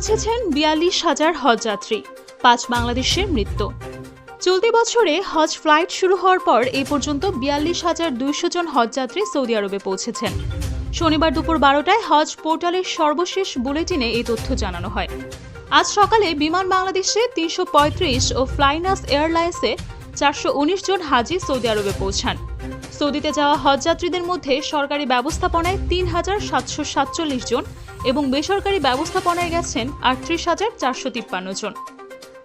পৌঁছেছেন বিয়াল্লিশ হাজার হজযাত্রী, পাঁচ বাংলাদেশের মৃত্যু। চলতি বছরে হজ ফ্লাইট শুরু হওয়ার পর এই পর্যন্ত বিয়াল্লিশ হাজার দুইশো জন হজযাত্রী সৌদি আরবে পৌঁছেছেন। শনিবার দুপুর বারোটায় হজ পোর্টালের সর্বশেষ বুলেটিনে এই তথ্য জানানো হয়। আজ সকালে বিমান বাংলাদেশে তিনশো পঁয়ত্রিশ ও ফ্লাইনাস এয়ারলাইন্সে চারশো উনিশ জন হাজি সৌদি আরবে পৌঁছান। সৌদিতে যাওয়া হজযাত্রীদের মধ্যে সরকারি ব্যবস্থাপনায় তিন হাজার সাতশো সাতচল্লিশ জন এবং বেসরকারি ব্যবস্থাপনায় গেছেন আটত্রিশ হাজার চারশো তিপ্পান্ন জন।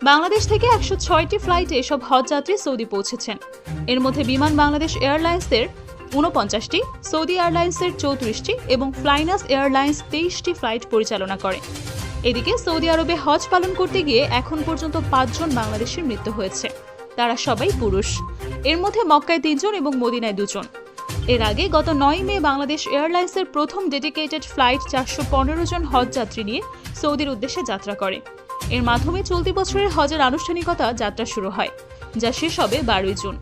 বাংলাদেশ থেকে একশো ছয়টি ফ্লাইটে এসব হজযাত্রী সৌদি পৌঁছেছেন। এর মধ্যে বিমান বাংলাদেশ এয়ারলাইন্সের ঊনপঞ্চাশটি, সৌদি এয়ারলাইন্সের চৌত্রিশটি এবং ফ্লাইনাস এয়ারলাইন্স তেইশটি ফ্লাইট পরিচালনা করে। এদিকে সৌদি আরবে হজ পালন করতে গিয়ে এখন পর্যন্ত পাঁচজন বাংলাদেশের মৃত্যু হয়েছে। তারা সবাই পুরুষ। এর মধ্যে মক্কায় তিনজন এবং মদিনায় দুজন। এর আগে গত নয় মে বাংলাদেশ এয়ারলাইন্সের প্রথম ডেডিকেটেড ফ্লাইট চারশো পনেরো জন হজ যাত্রী নিয়ে সৌদির উদ্দেশ্যে যাত্রা করে। এর মাধ্যমে চলতি বছরের হজের আনুষ্ঠানিকতা যাত্রা শুরু হয়, যা শেষ হবে বারোই জুন।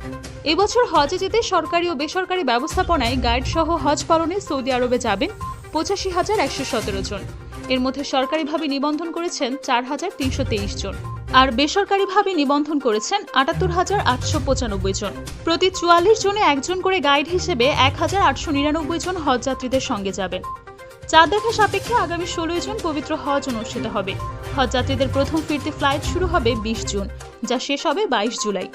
এবছর হজে যেতে সরকারি ও বেসরকারি ব্যবস্থাপনায় গাইড সহ হজ পালনে সৌদি আরবে যাবেন পঁচাশি হাজার একশো সতেরো জন। এর মধ্যে সরকারিভাবে নিবন্ধন করেছেন চার হাজার তিনশো তেইশ জন। আর বেসরকারিভাবে নিবন্ধন করেছেন আটাত্তর হাজার আটশো পঁচানব্বই জন। প্রতি চুয়াল্লিশ জনে একজন করে গাইড হিসেবে এক হাজার আটশো নিরানব্বই জন হজযাত্রীদের সঙ্গে যাবেন। চাঁদ দেখা সাপেক্ষে আগামী ষোলোই জুন পবিত্র হজ অনুষ্ঠিত হবে। হজযাত্রীদের প্রথম ফিরতি ফ্লাইট শুরু হবে বিশ জুন, যা শেষ হবে বাইশ জুলাই।